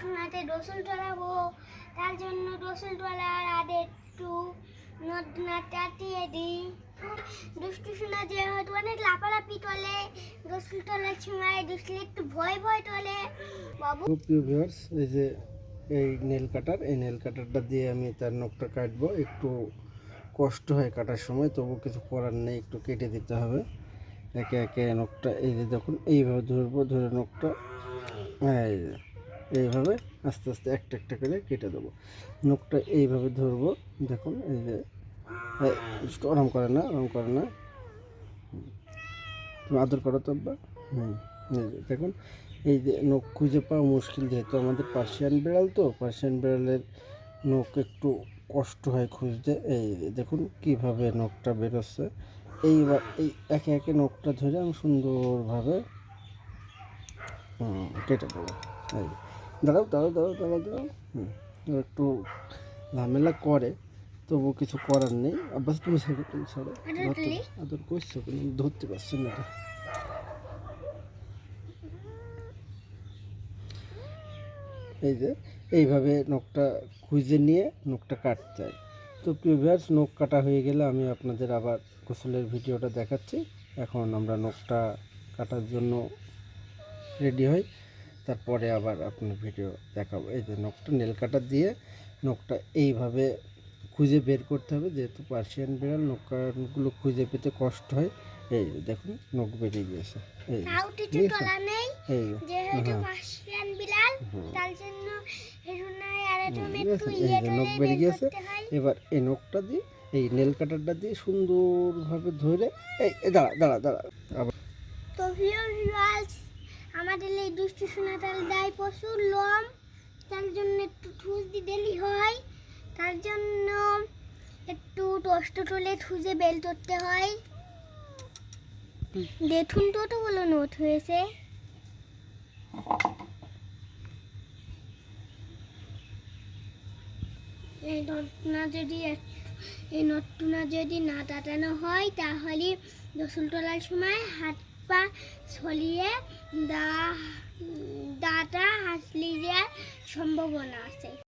সোনাতে রসুন টলাবো তার জন্য রসুন টলার আগে একটু নদনা চাটিয়ে দিই। দুষ্টু সোনা যেহেতু অনেক লাপালাপি টলে রসুন টলার সময় দুষ্টলে একটু ভয় ভয় টলে বাবু? ভিউয়ার্স এই যে এই নেল কাটার এই নেল কাটারটা দিয়ে আমি তার নখটা কাটবো। একটু কষ্ট হয় কাটার সময়, তবু কিছু করার নেই, একটু কেটে দিতে হবে। একে একে নখটা এই যে দেখুন, এইভাবে ধরবো, ধরে নখটা, এই এইভাবে আস্তে আস্তে একটা একটা করে কেটে দেবো। নখটা এইভাবে ধরবো, দেখুন, এই যে আরাম করে না, আরাম করে না। তুমি আদর করো তো আব্বা? দেখুন, এই যে নখ খুঁজে পাওয়া মুশকিল যেহেতু আমাদের পার্সিয়ান বিড়াল তো, পার্সিয়ান বিড়ালের নখ একটু কষ্ট হয় খুঁজতে। এই দেখুন কীভাবে নখটা বেরোচ্ছে। এইবার এই একে একে নখটা ধরে আমি সুন্দরভাবে কেটে দেবো। এই দাঁড়াও দাঁড়াও দাঁড়াও দাঁড়াও দাঁড়াও। হুম একটু ঝামেলা করে তবু কিছু করার নেই। আব্বাস তুমি ছেড়ে তুমি ছাড়ো। আদর ধরতে- করলি? আদর করছ কিন্তু ধরতে পারছি না এটা। এই যে এইভাবে নখটা খুঁজে নিয়ে নখটা কাটতে হয়। তো প্রিভিয়াস নখ কাটা হয়ে গেলে আমি আপনাদের আবার গোসলের ভিডিওটা দেখাচ্ছি। এখন আমরা নখটা কাটার জন্য রেডি হই তারপরে আবার আপনার ভিডিও দেখাবো। এই যে নখটা নেল কাটার দিয়ে নখটা এইভাবে খুঁজে বের করতে হবে। যেহেতু পার্সিয়ান বিড়াল নখগুলো খুঁজে পেতে কষ্ট হয়। এই দেখুন নখ বেরিয়ে গিয়েছে। এই নখ বের বেরিয়ে গিয়েছে। এবার এই নখটা দিয়ে এই নেল কাটারটা দিয়ে সুন্দরভাবে ধরে এই দাঁড়া দাঁড়া দাঁড়া। আবার আমাদের এই দুষ্টু সোনাটাল দেয় প্রচুর লোম, তার জন্য একটু ঠুস দিতেই হয়। তার জন্য একটু দষ্ট টলে ঠুসে বেল করতে হয়। দেখুন তো তো বলো নোট হয়েছে। এই নটনা যদি এই নটনা যদি না দাঁড়ানো হয়, তাহলে গোসল তোলার সময় হাত পা ছলিয়ে দা দাটা হাসলি যাওয়ার সম্ভাবনা আছে।